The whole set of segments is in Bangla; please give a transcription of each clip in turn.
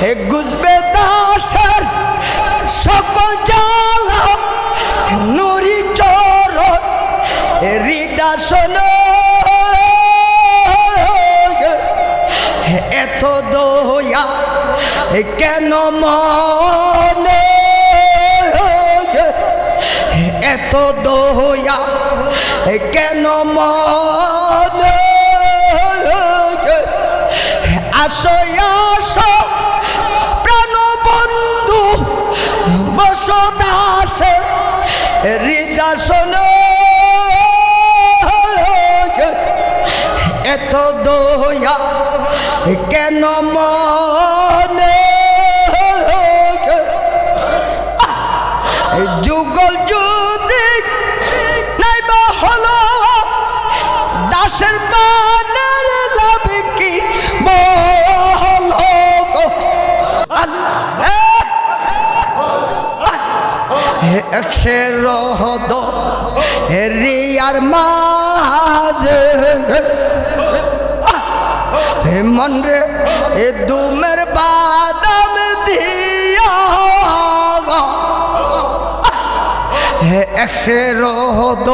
হে গুজবে দাসের সকল জ্বালা, নুরি চর হৃদা শোনো। এত দয়া কেন মনে? এত দয়া কেন মনে? শোনো। এত দোয়া কেন মনে একশে রহদ রিয়ার মাঝে। হে মন রে, এ দুমের বাদাম দিয়া। হে একশে রহদ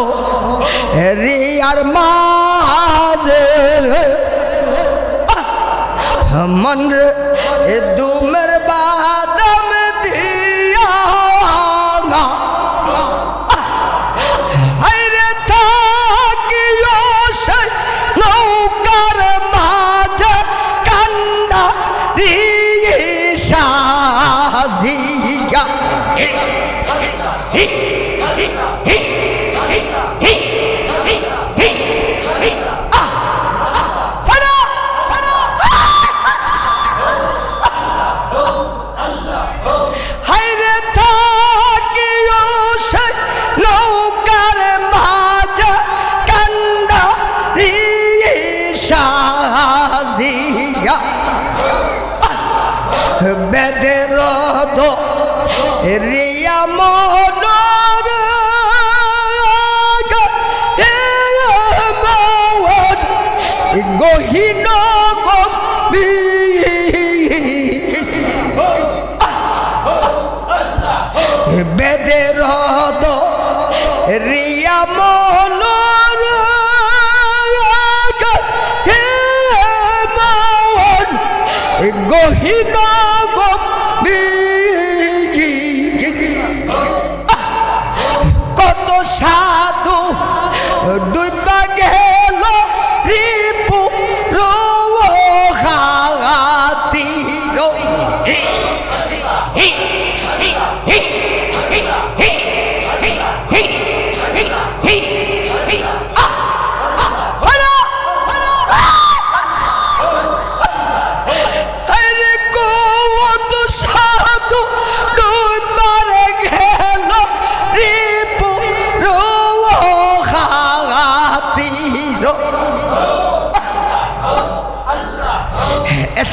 রিয়ার মাঝে। মন রে, এ দুমের বাদাম বেদের রিয়া মনোর গহীন বেদের গহীন কত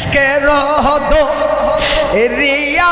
এসকে রহদ রিয়া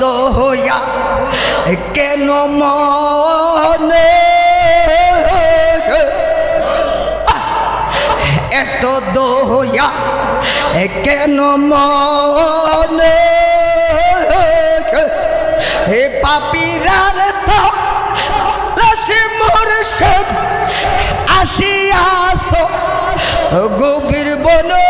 দয়া কেন মনে? এত দয়া কেন মনে? হে পাপিরার তো লাশে মোর সব আসিয়াস গভীর বনে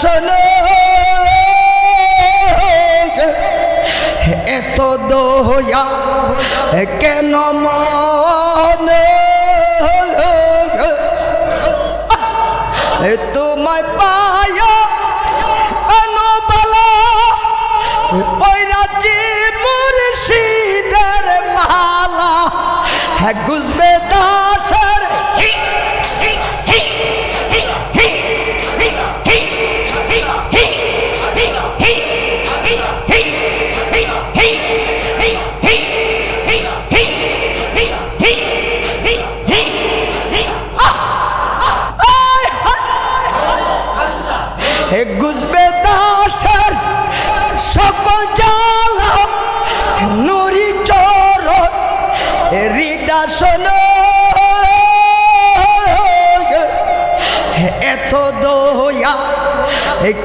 শোনো। এত দোয়া কেন মনে? তোমায় পায়া অনুবলা মুর্শিদের মালা। হ্যাঁ গুজবে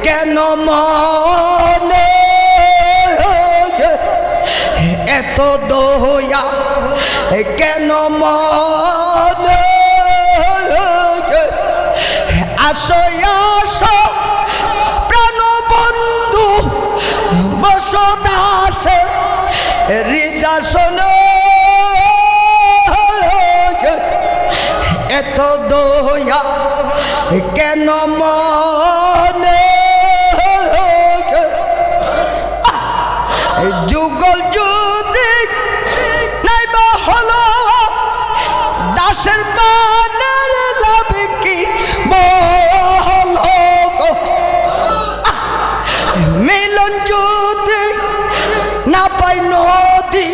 কেন মনে এত দয়া কেন মনে আসো প্রাণ বন্ধু, বসদাস হৃদয় শোনো এত দয়া কেন মনে দাসের বানের লাভ কি? মিলন যদি না পাই নদী।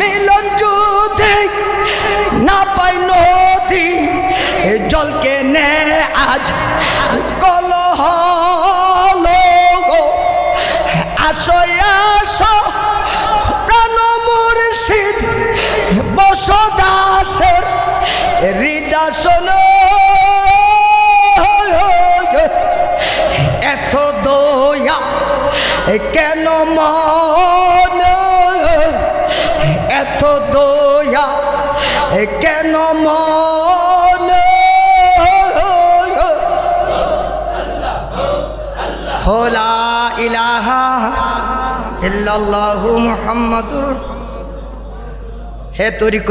মিলন যদি না পাই নদী। জলকে নে আজ কলহ গো। আসো প্রাণ মুর্শিদ বসদাসের হৃদয় শোনো। এত দয়া কেন মন? এত দয়া কেন মন? হোলা ইলাহা ইল্লাল্লাহু মুহাম্মাদুর। হে তরিক